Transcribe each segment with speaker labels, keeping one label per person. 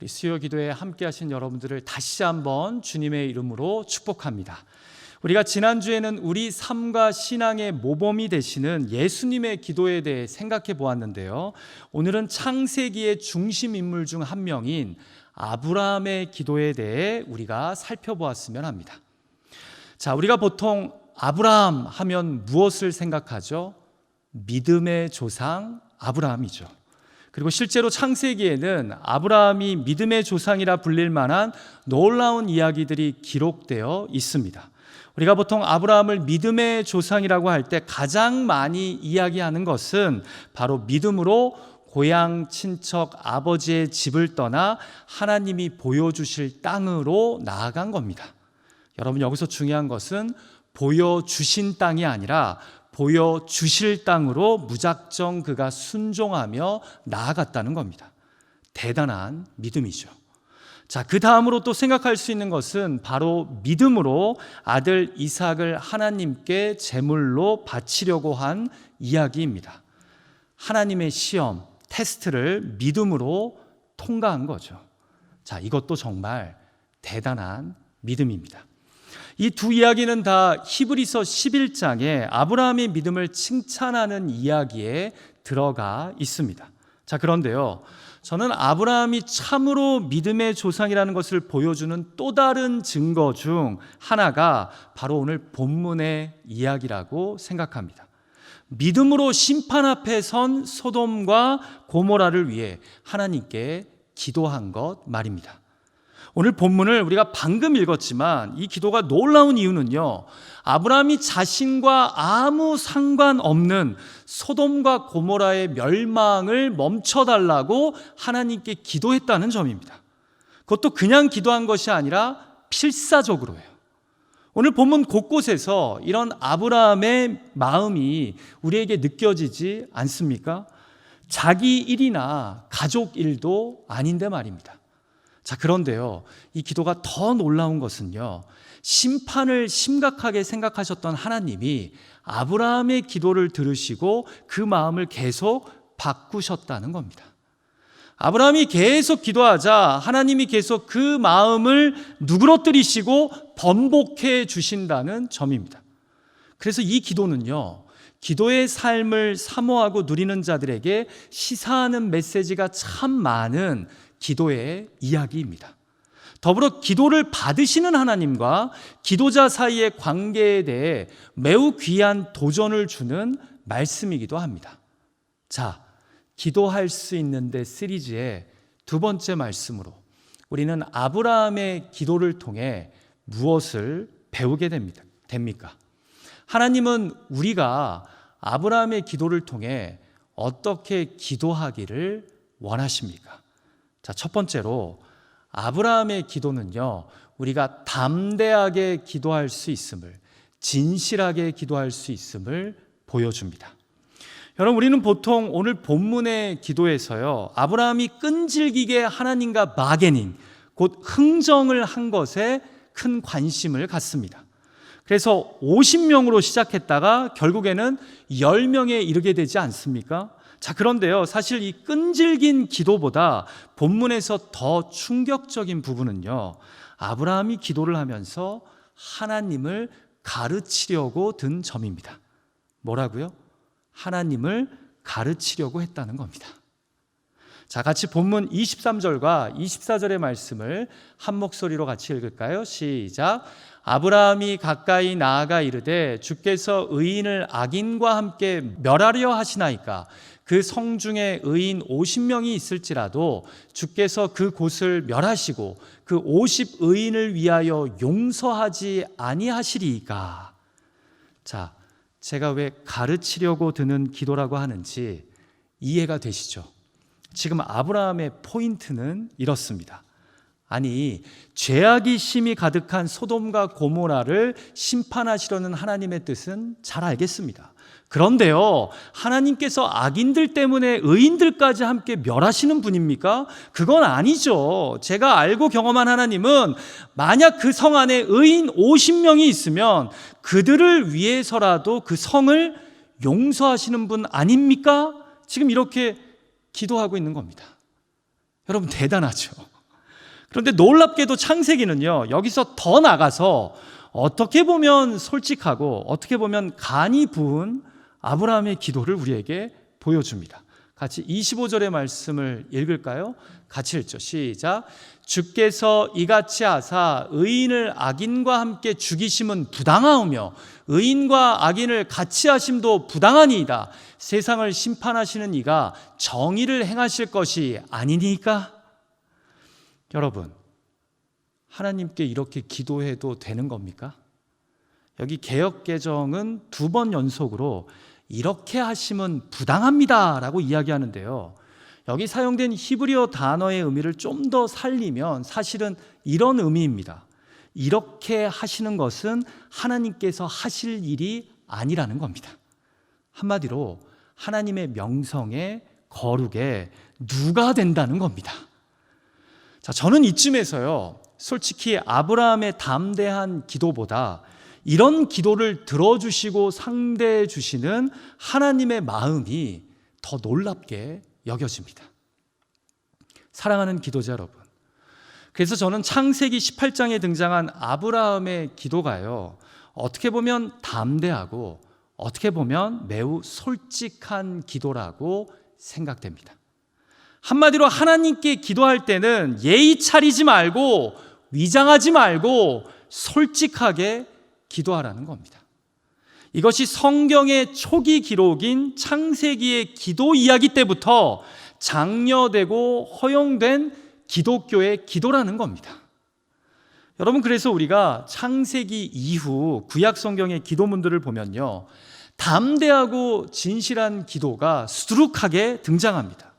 Speaker 1: 우리 수요 기도에 함께 하신 여러분들을 다시 한번 주님의 이름으로 축복합니다. 우리가 지난주에는 우리 삶과 신앙의 모범이 되시는 예수님의 기도에 대해 생각해 보았는데요. 오늘은 창세기의 중심 인물 중 한 명인 아브라함의 기도에 대해 우리가 살펴보았으면 합니다. 자, 우리가 보통 아브라함 하면 무엇을 생각하죠? 믿음의 조상 아브라함이죠. 그리고 실제로 창세기에는 아브라함이 믿음의 조상이라 불릴 만한 놀라운 이야기들이 기록되어 있습니다. 우리가 보통 아브라함을 믿음의 조상이라고 할 때 가장 많이 이야기하는 것은 바로 믿음으로 고향 친척 아버지의 집을 떠나 하나님이 보여주실 땅으로 나아간 겁니다. 여러분 여기서 중요한 것은 보여주신 땅이 아니라 보여 주실 땅으로 무작정 그가 순종하며 나아갔다는 겁니다. 대단한 믿음이죠. 자, 그 다음으로 또 생각할 수 있는 것은 바로 믿음으로 아들 이삭을 하나님께 제물로 바치려고 한 이야기입니다. 하나님의 시험, 테스트를 믿음으로 통과한 거죠. 자, 이것도 정말 대단한 믿음입니다. 이 두 이야기는 다 히브리서 11장에 아브라함의 믿음을 칭찬하는 이야기에 들어가 있습니다. 자, 그런데요. 저는 아브라함이 참으로 믿음의 조상이라는 것을 보여주는 또 다른 증거 중 하나가 바로 오늘 본문의 이야기라고 생각합니다. 믿음으로 심판 앞에 선 소돔과 고모라를 위해 하나님께 기도한 것 말입니다. 오늘 본문을 우리가 방금 읽었지만 이 기도가 놀라운 이유는요. 아브라함이 자신과 아무 상관없는 소돔과 고모라의 멸망을 멈춰달라고 하나님께 기도했다는 점입니다. 그것도 그냥 기도한 것이 아니라 필사적으로예요. 오늘 본문 곳곳에서 이런 아브라함의 마음이 우리에게 느껴지지 않습니까? 자기 일이나 가족 일도 아닌데 말입니다. 자, 그런데요. 이 기도가 더 놀라운 것은요. 심판을 심각하게 생각하셨던 하나님이 아브라함의 기도를 들으시고 그 마음을 계속 바꾸셨다는 겁니다. 아브라함이 계속 기도하자 하나님이 계속 그 마음을 누그러뜨리시고 번복해 주신다는 점입니다. 그래서 이 기도는요, 기도의 삶을 사모하고 누리는 자들에게 시사하는 메시지가 참 많은 기도의 이야기입니다. 더불어 기도를 받으시는 하나님과 기도자 사이의 관계에 대해 매우 귀한 도전을 주는 말씀이기도 합니다. 자, 기도할 수 있는데 시리즈의 두 번째 말씀으로 우리는 아브라함의 기도를 통해 무엇을 배우게. 됩니까? 하나님은 우리가 아브라함의 기도를 통해 어떻게 기도하기를 원하십니까? 자, 첫 번째로 아브라함의 기도는요, 우리가 담대하게 기도할 수 있음을, 진실하게 기도할 수 있음을 보여줍니다. 여러분, 우리는 보통 오늘 본문의 기도에서요, 아브라함이 끈질기게 하나님과 마게닝, 곧 흥정을 한 것에 큰 관심을 갖습니다. 그래서 50명으로 시작했다가 결국에는 10명에 이르게 되지 않습니까? 자, 그런데요. 사실 이 끈질긴 기도보다 본문에서 더 충격적인 부분은요. 아브라함이 기도를 하면서 하나님을 가르치려고 든 점입니다. 뭐라고요? 하나님을 가르치려고 했다는 겁니다. 자, 같이 본문 23절과 24절의 말씀을 한 목소리로 같이 읽을까요? 시작. 아브라함이 가까이 나아가 이르되 주께서 의인을 악인과 함께 멸하려 하시나이까 그 성 중에 의인 50명이 있을지라도 주께서 그 곳을 멸하시고 그 50의인을 위하여 용서하지 아니하시리이까. 자, 제가 왜 가르치려고 드는 기도라고 하는지 이해가 되시죠? 지금 아브라함의 포인트는 이렇습니다. 아니, 죄악이 심히 가득한 소돔과 고모라를 심판하시려는 하나님의 뜻은 잘 알겠습니다. 그런데요, 하나님께서 악인들 때문에 의인들까지 함께 멸하시는 분입니까? 그건 아니죠. 제가 알고 경험한 하나님은 만약 그 성 안에 의인 50명이 있으면 그들을 위해서라도 그 성을 용서하시는 분 아닙니까? 지금 이렇게 기도하고 있는 겁니다. 여러분, 대단하죠. 그런데 놀랍게도 창세기는요, 여기서 더 나가서 어떻게 보면 솔직하고 어떻게 보면 간이 부은 아브라함의 기도를 우리에게 보여줍니다. 같이 25절의 말씀을 읽을까요? 같이 읽죠. 시작. 주께서 이같이 하사 의인을 악인과 함께 죽이심은 부당하오며 의인과 악인을 같이 하심도 부당하니이다. 세상을 심판하시는 이가 정의를 행하실 것이 아니니까. 여러분, 하나님께 이렇게 기도해도 되는 겁니까? 여기 개혁 개정은 두 번 연속으로 이렇게 하심은 부당합니다라고 이야기하는데요. 여기 사용된 히브리어 단어의 의미를 좀 더 살리면 사실은 이런 의미입니다. 이렇게 하시는 것은 하나님께서 하실 일이 아니라는 겁니다. 한마디로 하나님의 명성에 거룩에 누가 된다는 겁니다. 자, 저는 이쯤에서요. 솔직히 아브라함의 담대한 기도보다 이런 기도를 들어주시고 상대해 주시는 하나님의 마음이 더 놀랍게 여겨집니다. 사랑하는 기도자 여러분. 그래서 저는 창세기 18장에 등장한 아브라함의 기도가요. 어떻게 보면 담대하고 어떻게 보면 매우 솔직한 기도라고 생각됩니다. 한마디로 하나님께 기도할 때는 예의 차리지 말고 위장하지 말고 솔직하게 기도하라는 겁니다. 이것이 성경의 초기 기록인 창세기의 기도 이야기 때부터 장려되고 허용된 기독교의 기도라는 겁니다. 여러분 그래서 우리가 창세기 이후 구약 성경의 기도문들을 보면요. 담대하고 진실한 기도가 수두룩하게 등장합니다.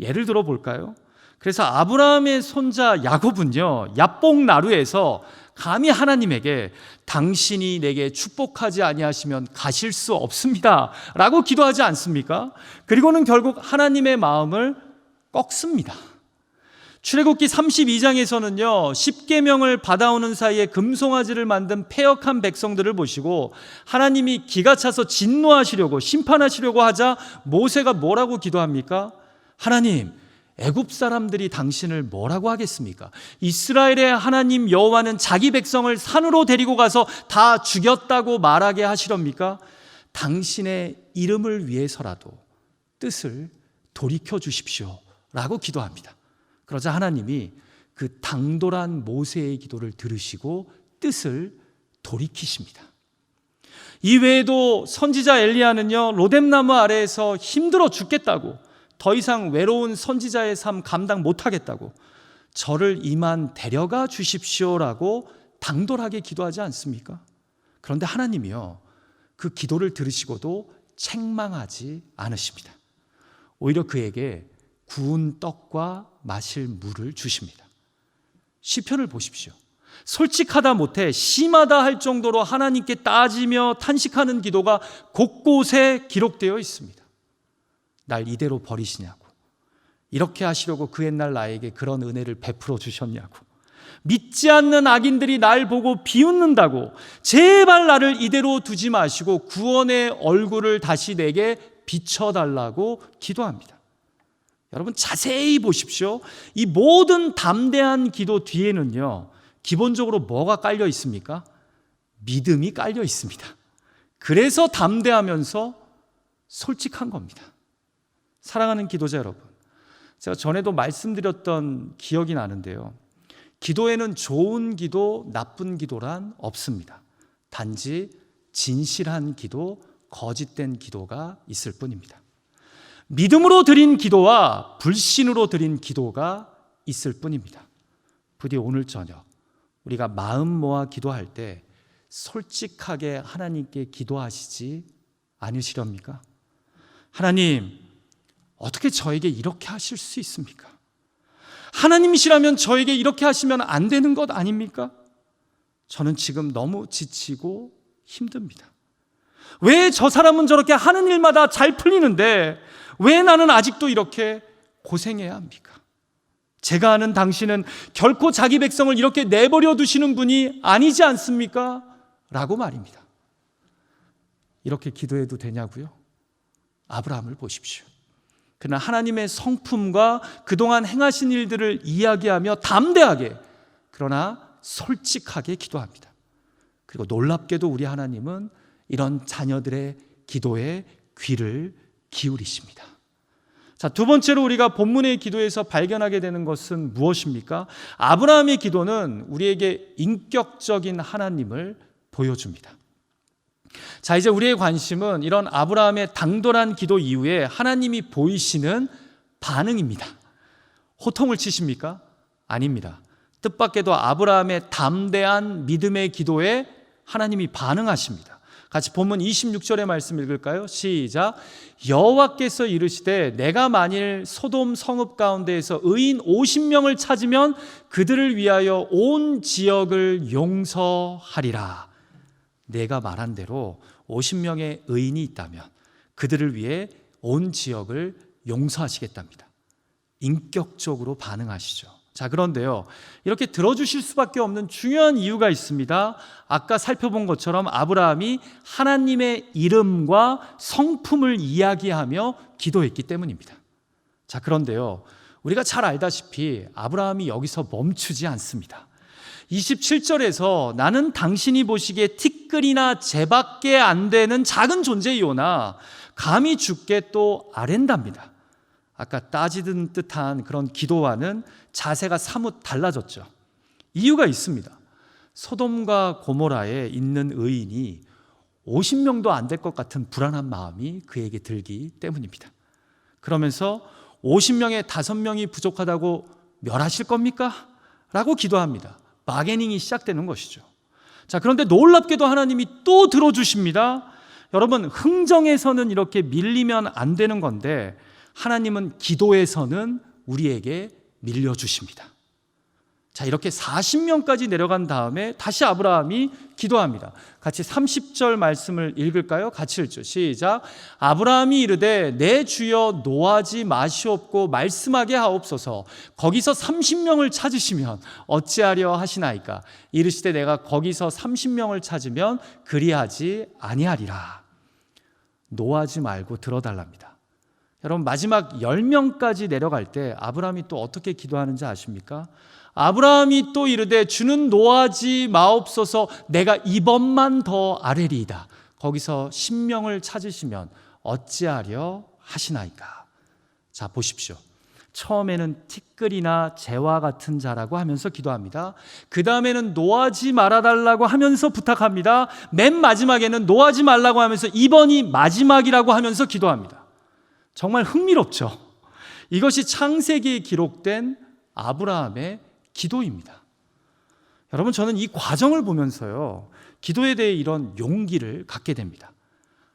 Speaker 1: 예를 들어 볼까요? 그래서 아브라함의 손자 야곱은요. 야뽕 나루에서 감히 하나님에게 당신이 내게 축복하지 아니하시면 가실 수 없습니다 라고 기도하지 않습니까? 그리고는 결국 하나님의 마음을 꺾습니다. 출애굽기 32장에서는요. 10계명을 받아오는 사이에 금송아지를 만든 패역한 백성들을 보시고 하나님이 기가 차서 진노하시려고 심판하시려고 하자 모세가 뭐라고 기도합니까? 하나님 애굽 사람들이 당신을 뭐라고 하겠습니까? 이스라엘의 하나님 여호와는 자기 백성을 산으로 데리고 가서 다 죽였다고 말하게 하시렵니까? 당신의 이름을 위해서라도 뜻을 돌이켜 주십시오 라고 기도합니다. 그러자 하나님이 그 당돌한 모세의 기도를 들으시고 뜻을 돌이키십니다. 이 외에도 선지자 엘리야는요 로뎀나무 아래에서 힘들어 죽겠다고 더 이상 외로운 선지자의 삶 감당 못하겠다고 저를 이만 데려가 주십시오라고 당돌하게 기도하지 않습니까? 그런데 하나님이요 그 기도를 들으시고도 책망하지 않으십니다. 오히려 그에게 구운 떡과 마실 물을 주십니다. 시편을 보십시오. 솔직하다 못해 심하다 할 정도로 하나님께 따지며 탄식하는 기도가 곳곳에 기록되어 있습니다. 날 이대로 버리시냐고. 이렇게 하시려고 그 옛날 나에게 그런 은혜를 베풀어 주셨냐고. 믿지 않는 악인들이 날 보고 비웃는다고. 제발 나를 이대로 두지 마시고 구원의 얼굴을 다시 내게 비춰달라고 기도합니다. 여러분 자세히 보십시오. 이 모든 담대한 기도 뒤에는요, 기본적으로 뭐가 깔려 있습니까? 믿음이 깔려 있습니다. 그래서 담대하면서 솔직한 겁니다. 사랑하는 기도자 여러분, 제가 전에도 말씀드렸던 기억이 나는데요. 기도에는 좋은 기도, 나쁜 기도란 없습니다. 단지 진실한 기도, 거짓된 기도가 있을 뿐입니다. 믿음으로 드린 기도와 불신으로 드린 기도가 있을 뿐입니다. 부디 오늘 저녁 우리가 마음 모아 기도할 때 솔직하게 하나님께 기도하시지 않으시렵니까? 하나님, 어떻게 저에게 이렇게 하실 수 있습니까? 하나님이시라면 저에게 이렇게 하시면 안 되는 것 아닙니까? 저는 지금 너무 지치고 힘듭니다. 왜 저 사람은 저렇게 하는 일마다 잘 풀리는데 왜 나는 아직도 이렇게 고생해야 합니까? 제가 아는 당신은 결코 자기 백성을 이렇게 내버려 두시는 분이 아니지 않습니까? 라고 말입니다. 이렇게 기도해도 되냐고요? 아브라함을 보십시오. 그러나 하나님의 성품과 그동안 행하신 일들을 이야기하며 담대하게 그러나 솔직하게 기도합니다. 그리고 놀랍게도 우리 하나님은 이런 자녀들의 기도에 귀를 기울이십니다. 자, 두 번째로 우리가 본문의 기도에서 발견하게 되는 것은 무엇입니까? 아브라함의 기도는 우리에게 인격적인 하나님을 보여줍니다. 자, 이제 우리의 관심은 이런 아브라함의 당돌한 기도 이후에 하나님이 보이시는 반응입니다. 호통을 치십니까? 아닙니다. 뜻밖에도 아브라함의 담대한 믿음의 기도에 하나님이 반응하십니다. 같이 본문 26절의 말씀 읽을까요? 시작. 여호와께서 이르시되 내가 만일 소돔 성읍 가운데에서 의인 50명을 찾으면 그들을 위하여 온 지역을 용서하리라. 내가 말한 대로 50명의 의인이 있다면 그들을 위해 온 지역을 용서하시겠답니다. 인격적으로 반응하시죠. 자, 그런데요. 이렇게 들어주실 수밖에 없는 중요한 이유가 있습니다. 아까 살펴본 것처럼 아브라함이 하나님의 이름과 성품을 이야기하며 기도했기 때문입니다. 자, 그런데요. 우리가 잘 알다시피 아브라함이 여기서 멈추지 않습니다. 27절에서 나는 당신이 보시기에 티끌이나 재밖에 안 되는 작은 존재이오나 감히 죽게 또 아랜답니다. 아까 따지는 듯한 그런 기도와는 자세가 사뭇 달라졌죠. 이유가 있습니다. 소돔과 고모라에 있는 의인이 50명도 안 될 것 같은 불안한 마음이 그에게 들기 때문입니다. 그러면서 50명에 5명이 부족하다고 멸하실 겁니까? 라고 기도합니다. 바게닝이 시작되는 것이죠. 자, 그런데 놀랍게도 하나님이 또 들어주십니다. 여러분, 흥정에서는 이렇게 밀리면 안 되는 건데, 하나님은 기도에서는 우리에게 밀려주십니다. 자, 이렇게 40명까지 내려간 다음에 다시 아브라함이 기도합니다. 같이 30절 말씀을 읽을까요? 같이 읽죠. 시작. 아브라함이 이르되 내 주여 노하지 마시옵고 말씀하게 하옵소서. 거기서 30명을 찾으시면 어찌하려 하시나이까? 이르시되 내가 거기서 30명을 찾으면 그리하지 아니하리라. 노하지 말고 들어달랍니다. 여러분 마지막 10명까지 내려갈 때 아브라함이 또 어떻게 기도하는지 아십니까? 아브라함이 또 이르되 주는 노하지 마옵소서 내가 이번만 더 아뢰리이다. 거기서 신명을 찾으시면 어찌하려 하시나이까. 자 보십시오. 처음에는 티끌이나 재와 같은 자라고 하면서 기도합니다. 그 다음에는 노하지 말아달라고 하면서 부탁합니다. 맨 마지막에는 노하지 말라고 하면서 이번이 마지막이라고 하면서 기도합니다. 정말 흥미롭죠. 이것이 창세기에 기록된 아브라함의 기도입니다. 여러분, 저는 이 과정을 보면서요, 기도에 대해 이런 용기를 갖게 됩니다.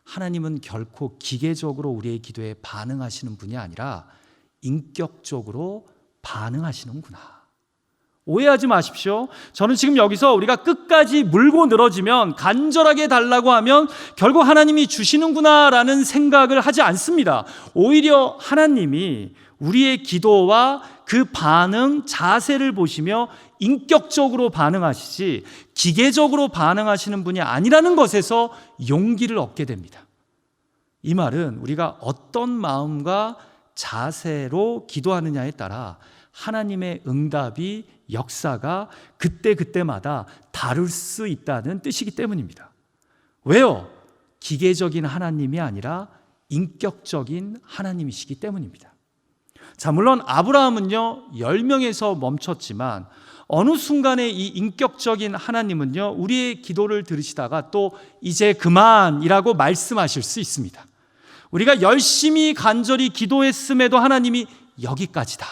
Speaker 1: 하나님은 결코 기계적으로 우리의 기도에 반응하시는 분이 아니라 인격적으로 반응하시는구나. 오해하지 마십시오. 저는 지금 여기서 우리가 끝까지 물고 늘어지면 간절하게 달라고 하면 결국 하나님이 주시는구나라는 생각을 하지 않습니다. 오히려 하나님이 우리의 기도와 그 반응, 자세를 보시며 인격적으로 반응하시지 기계적으로 반응하시는 분이 아니라는 것에서 용기를 얻게 됩니다. 이 말은 우리가 어떤 마음과 자세로 기도하느냐에 따라 하나님의 응답이 역사가 그때그때마다 다를 수 있다는 뜻이기 때문입니다. 왜요? 기계적인 하나님이 아니라 인격적인 하나님이시기 때문입니다. 자, 물론 아브라함은요, 10명에서 멈췄지만 어느 순간에 이 인격적인 하나님은요, 우리의 기도를 들으시다가 또 이제 그만이라고 말씀하실 수 있습니다. 우리가 열심히 간절히 기도했음에도 하나님이 여기까지다.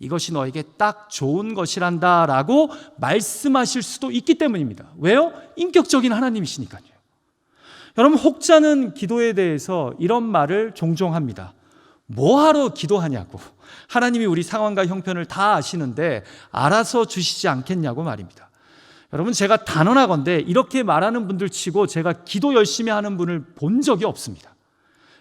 Speaker 1: 이것이 너에게 딱 좋은 것이란다. 라고 말씀하실 수도 있기 때문입니다. 왜요? 인격적인 하나님이시니까요. 여러분, 혹자는 기도에 대해서 이런 말을 종종 합니다. 뭐하러 기도하냐고. 하나님이 우리 상황과 형편을 다 아시는데 알아서 주시지 않겠냐고 말입니다. 여러분, 제가 단언하건대 이렇게 말하는 분들 치고 제가 기도 열심히 하는 분을 본 적이 없습니다.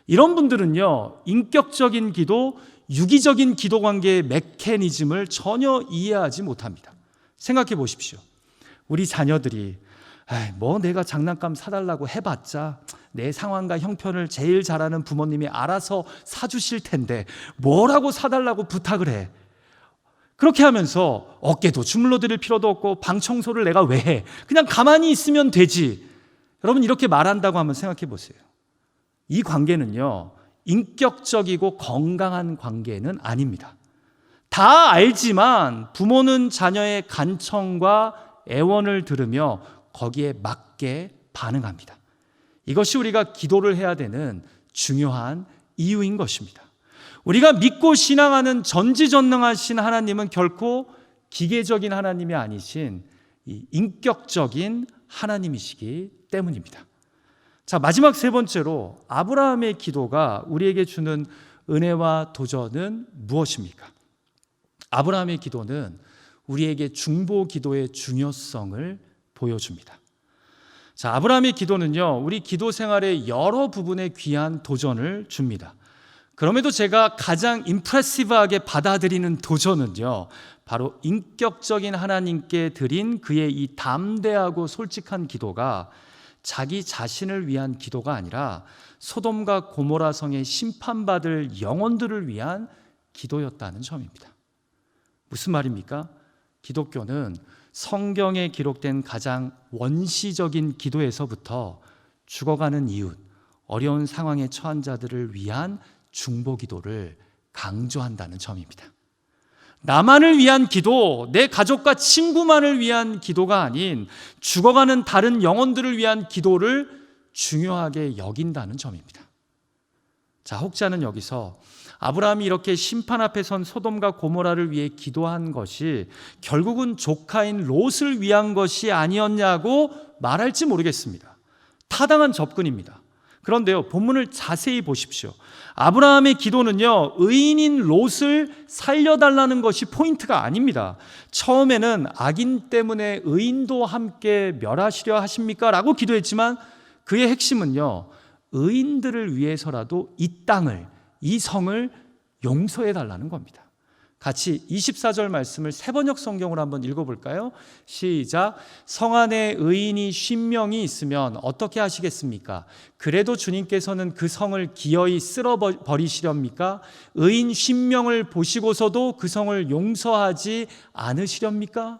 Speaker 1: 이런 분들은요, 인격적인 기도, 유기적인 기도 관계의 메커니즘을 전혀 이해하지 못합니다. 생각해 보십시오. 우리 자녀들이, 뭐 내가 장난감 사달라고 해봤자 내 상황과 형편을 제일 잘 아는 부모님이 알아서 사주실 텐데 뭐라고 사달라고 부탁을 해. 그렇게 하면서 어깨도 주물러 드릴 필요도 없고 방 청소를 내가 왜 해? 그냥 가만히 있으면 되지. 여러분 이렇게 말한다고 한번 생각해 보세요. 이 관계는요. 인격적이고 건강한 관계는 아닙니다. 다 알지만 부모는 자녀의 간청과 애원을 들으며 거기에 맞게 반응합니다. 이것이 우리가 기도를 해야 되는 중요한 이유인 것입니다. 우리가 믿고 신앙하는 전지전능하신 하나님은 결코 기계적인 하나님이 아니신 이 인격적인 하나님이시기 때문입니다. 자, 마지막 세 번째로 아브라함의 기도가 우리에게 주는 은혜와 도전은 무엇입니까? 아브라함의 기도는 우리에게 중보 기도의 중요성을 보여줍니다. 자, 아브라함의 기도는요, 우리 기도 생활의 여러 부분에 귀한 도전을 줍니다. 그럼에도 제가 가장 임프레시브하게 받아들이는 도전은요, 바로 인격적인 하나님께 드린 그의 이 담대하고 솔직한 기도가 자기 자신을 위한 기도가 아니라 소돔과 고모라 성의 심판받을 영혼들을 위한 기도였다는 점입니다. 무슨 말입니까? 기독교는 성경에 기록된 가장 원시적인 기도에서부터 죽어가는 이웃, 어려운 상황에 처한 자들을 위한 중보 기도를 강조한다는 점입니다. 나만을 위한 기도, 내 가족과 친구만을 위한 기도가 아닌 죽어가는 다른 영혼들을 위한 기도를 중요하게 여긴다는 점입니다. 자, 혹자는 여기서 아브라함이 이렇게 심판 앞에 선 소돔과 고모라를 위해 기도한 것이 결국은 조카인 롯을 위한 것이 아니었냐고 말할지 모르겠습니다. 타당한 접근입니다. 그런데요, 본문을 자세히 보십시오. 아브라함의 기도는요, 의인인 롯을 살려달라는 것이 포인트가 아닙니다. 처음에는 악인 때문에 의인도 함께 멸하시려 하십니까? 라고 기도했지만 그의 핵심은요, 의인들을 위해서라도 이 땅을, 이 성을 용서해 달라는 겁니다. 같이 24절 말씀을 세번역 성경으로 한번 읽어볼까요? 시작. 성 안에 의인이 쉰명이 있으면 어떻게 하시겠습니까? 그래도 주님께서는 그 성을 기어이 쓸어 버리시렵니까? 의인 쉰명을 보시고서도 그 성을 용서하지 않으시렵니까?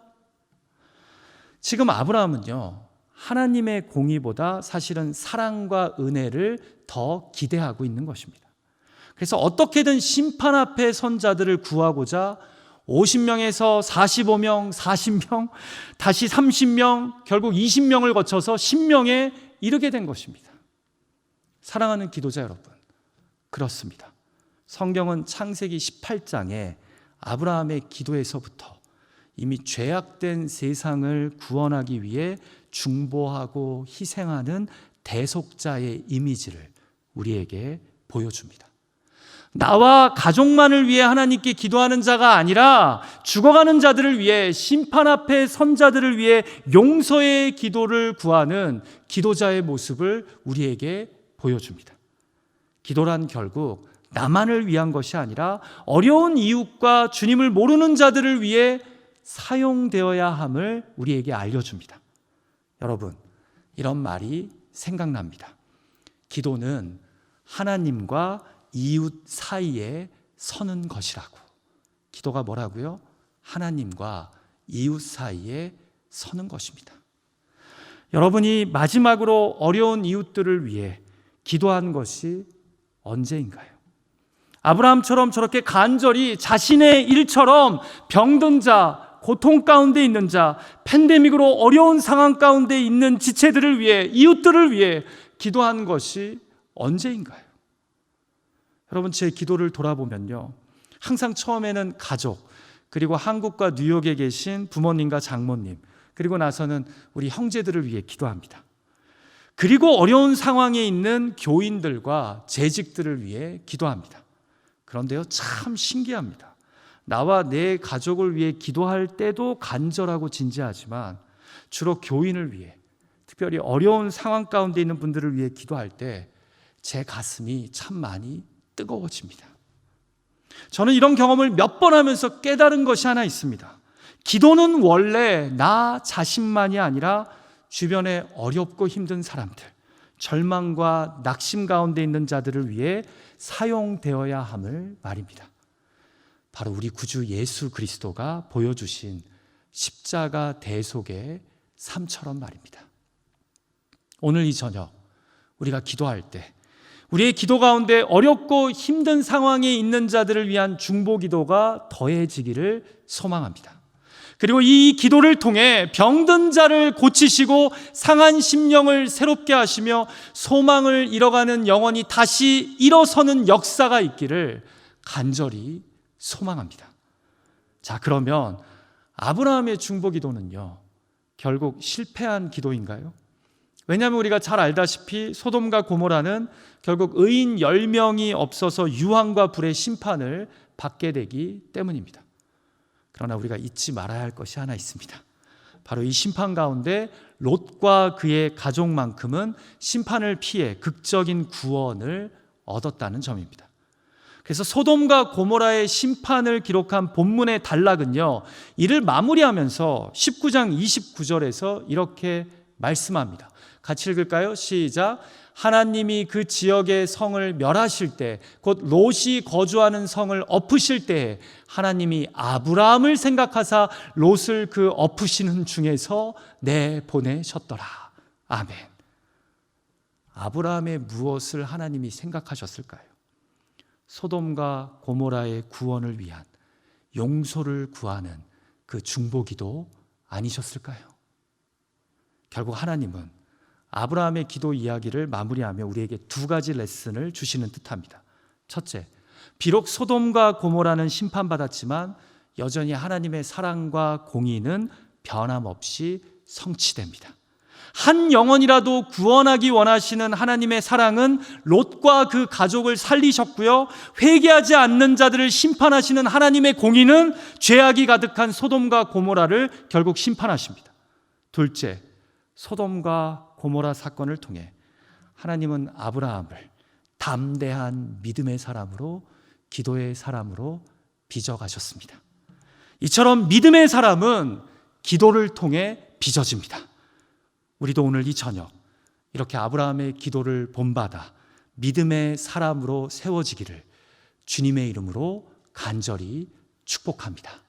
Speaker 1: 지금 아브라함은요, 하나님의 공의보다 사실은 사랑과 은혜를 더 기대하고 있는 것입니다. 그래서 어떻게든 심판 앞에 선 자들을 구하고자 50명에서 45명, 40명, 다시 30명, 결국 20명을 거쳐서 10명에 이르게 된 것입니다. 사랑하는 기도자 여러분, 그렇습니다. 성경은 창세기 18장에 아브라함의 기도에서부터 이미 죄악된 세상을 구원하기 위해 중보하고 희생하는 대속자의 이미지를 우리에게 보여줍니다. 나와 가족만을 위해 하나님께 기도하는 자가 아니라 죽어가는 자들을 위해 심판 앞에 선 자들을 위해 용서의 기도를 구하는 기도자의 모습을 우리에게 보여줍니다. 기도란 결국 나만을 위한 것이 아니라 어려운 이웃과 주님을 모르는 자들을 위해 사용되어야 함을 우리에게 알려줍니다. 여러분, 이런 말이 생각납니다. 기도는 하나님과 이웃 사이에 서는 것이라고. 기도가 뭐라고요? 하나님과 이웃 사이에 서는 것입니다. 여러분이 마지막으로 어려운 이웃들을 위해 기도한 것이 언제인가요? 아브라함처럼 저렇게 간절히 자신의 일처럼 병든 자, 고통 가운데 있는 자, 팬데믹으로 어려운 상황 가운데 있는 지체들을 위해, 이웃들을 위해 기도한 것이 언제인가요? 여러분 제 기도를 돌아보면요. 항상 처음에는 가족, 그리고 한국과 뉴욕에 계신 부모님과 장모님, 그리고 나서는 우리 형제들을 위해 기도합니다. 그리고 어려운 상황에 있는 교인들과 재직들을 위해 기도합니다. 그런데요, 참 신기합니다. 나와 내 가족을 위해 기도할 때도 간절하고 진지하지만 주로 교인을 위해, 특별히 어려운 상황 가운데 있는 분들을 위해 기도할 때 제 가슴이 참 많이 뜨거워집니다. 저는 이런 경험을 몇 번 하면서 깨달은 것이 하나 있습니다. 기도는 원래 나 자신만이 아니라 주변에 어렵고 힘든 사람들, 절망과 낙심 가운데 있는 자들을 위해 사용되어야 함을 말입니다. 바로 우리 구주 예수 그리스도가 보여주신 십자가 대속의 삶처럼 말입니다. 오늘 이 저녁 우리가 기도할 때 우리의 기도 가운데 어렵고 힘든 상황에 있는 자들을 위한 중보 기도가 더해지기를 소망합니다. 그리고 이 기도를 통해 병든 자를 고치시고 상한 심령을 새롭게 하시며 소망을 잃어가는 영혼이 다시 일어서는 역사가 있기를 간절히 소망합니다. 자, 그러면 아브라함의 중보 기도는요, 결국 실패한 기도인가요? 왜냐하면 우리가 잘 알다시피 소돔과 고모라는 결국 의인 10명이 없어서 유황과 불의 심판을 받게 되기 때문입니다. 그러나 우리가 잊지 말아야 할 것이 하나 있습니다. 바로 이 심판 가운데 롯과 그의 가족만큼은 심판을 피해 극적인 구원을 얻었다는 점입니다. 그래서 소돔과 고모라의 심판을 기록한 본문의 단락은요, 이를 마무리하면서 19장 29절에서 이렇게 말씀합니다. 같이 읽을까요? 시작. 하나님이 그 지역의 성을 멸하실 때, 곧 롯이 거주하는 성을 엎으실 때, 하나님이 아브라함을 생각하사 롯을 그 엎으시는 중에서 내보내셨더라. 아멘. 아브라함의 무엇을 하나님이 생각하셨을까요? 소돔과 고모라의 구원을 위한 용서를 구하는 그 중보기도 아니셨을까요? 결국 하나님은 아브라함의 기도 이야기를 마무리하며 우리에게 두 가지 레슨을 주시는 듯합니다. 첫째, 비록 소돔과 고모라는 심판받았지만 여전히 하나님의 사랑과 공의는 변함없이 성취됩니다. 한 영혼이라도 구원하기 원하시는 하나님의 사랑은 롯과 그 가족을 살리셨고요. 회개하지 않는 자들을 심판하시는 하나님의 공의는 죄악이 가득한 소돔과 고모라를 결국 심판하십니다. 둘째, 소돔과 고모라 사건을 통해 하나님은 아브라함을 담대한 믿음의 사람으로 기도의 사람으로 빚어가셨습니다. 이처럼 믿음의 사람은 기도를 통해 빚어집니다. 우리도 오늘 이 저녁 이렇게 아브라함의 기도를 본받아 믿음의 사람으로 세워지기를 주님의 이름으로 간절히 축복합니다.